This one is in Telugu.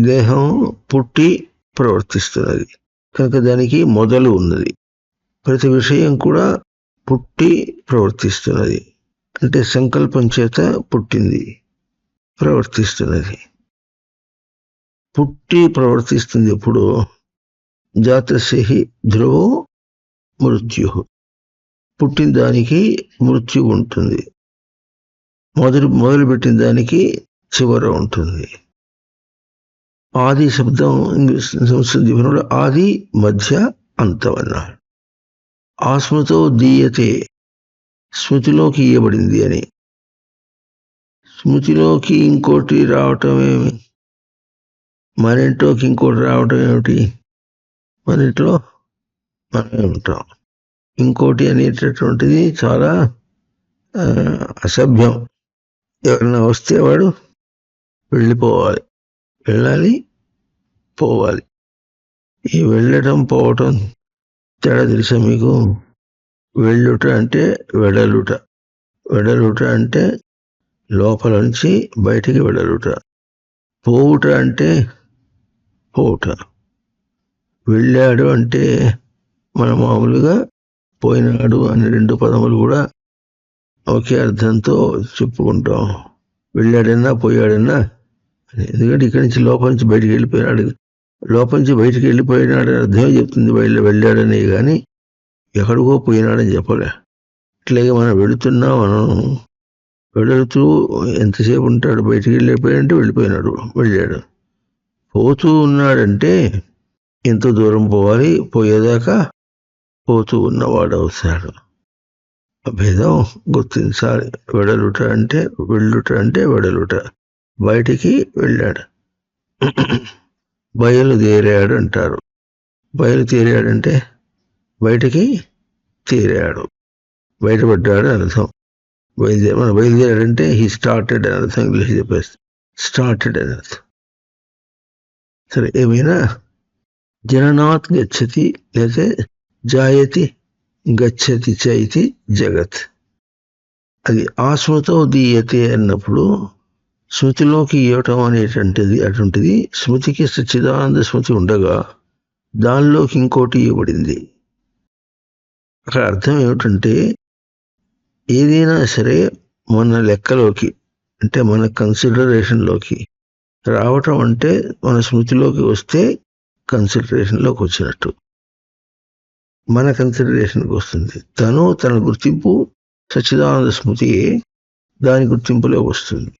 దేహం పుట్టి ప్రవర్తిస్తున్నది. కనుక దానికి మొదలు ఉన్నది. ప్రతి విషయం కూడా పుట్టి ప్రవర్తిస్తున్నది. అంటే సంకల్పం చేత పుట్టింది. ప్రవర్తిస్తున్నది. పుట్టి ప్రవర్తిస్తుంది ఎప్పుడు? జాతస్య ధ్రువో మృత్యు. పుట్టిన దానికి మృత్యు ఉంటుంది. మొదలు మొదలుపెట్టిన దానికి చివర ఉంటుంది. ఆది శబ్దం ఇంగ్లీష్ సంస్కృత ఆది మధ్య అంతం అన్నారు. ఆస్మతో దీయతే స్మృతిలోకి ఇయ్యబడింది అని. స్మృతిలోకి ఇంకోటి రావటం ఏమి మన ఇంట్లోకి ఇంకోటి రావటం ఏమిటి? మన ఇంట్లో మనమే ఉంటాం. ఇంకోటి అనేటటువంటిది చాలా అసభ్యం. ఎవరైనా వస్తే వాడు వెళ్ళిపోవాలి. వెళ్ళాలి పోవాలి. ఈ వెళ్ళడం పోవటం తేడా తెలుసా మీకు? వెళ్ళుట అంటే వెడలుట. వెడలుట అంటే లోపల నుంచి బయటికి వెడలుట. పోవుట అంటే పోవుట. వెళ్ళాడు అంటే మన మామూలుగా పోయినాడు అనే రెండు పదములు కూడా ఒకే అర్థంతో చెప్పుకుంటాం. వెళ్ళాడన్నా పోయాడన్నా ఎందుకంటే ఇక్కడి నుంచి లోపల నుంచి బయటికి వెళ్ళిపోయినాడు. లోపల నుంచి బయటికి వెళ్ళిపోయినాడు అని అర్థమే చెప్తుంది వెళ్ళి వెళ్ళాడని కానీ ఎక్కడికో పోయినాడని చెప్పలే. ఇట్లాగే మనం వెళుతున్నా మనం వెళుతూ ఎంతసేపు ఉంటాడు? బయటికి వెళ్ళిపోయాడంటే వెళ్ళిపోయినాడు వెళ్ళాడు. పోతూ ఉన్నాడంటే ఎంత దూరం పోవాలి పోయేదాకా పోతూ ఉన్నవాడు అవుతాడు. భేదం గుర్తించాలి. వెడలుట అంటే వెళ్ళుట అంటే వెడలుట. బయటికి వెళ్ళాడు. బయలుదేరాడు అంటారు. బయలుదేరాడంటే బయటికి తీరాడు బయటపడ్డాడు అర్థం. బయలుదేరి మన బయలుదేరాడంటే హీ స్టార్టెడ్ అని అర్థం. ఇంగ్లీష్ చెప్పేసి స్టార్టెడ్ అని అర్థం. సరే ఏమైనా? జననాత్ గచ్చతి లేకపోతే జాయతి గచ్చతి చైతి జగత్. అది ఆస్మతో దీయతే అన్నప్పుడు స్మృతిలోకి ఇవ్వటం అనేటువంటిది అటువంటిది స్మృతికి సచ్చిదానంద స్మృతి ఉండగా దానిలోకి ఇంకోటి ఇవ్వబడింది. అక్కడ అర్థం ఏమిటంటే ఏదైనా సరే మన లెక్కలోకి అంటే మన కన్సిడరేషన్లోకి రావటం అంటే మన స్మృతిలోకి వస్తే కన్సిడరేషన్లోకి వచ్చినట్టు. మన కన్సిడరేషన్కి వస్తుంది. తను తన గుర్తింపు సచ్చిదానంద స్మృతి దాని గుర్తింపులోకి వస్తుంది.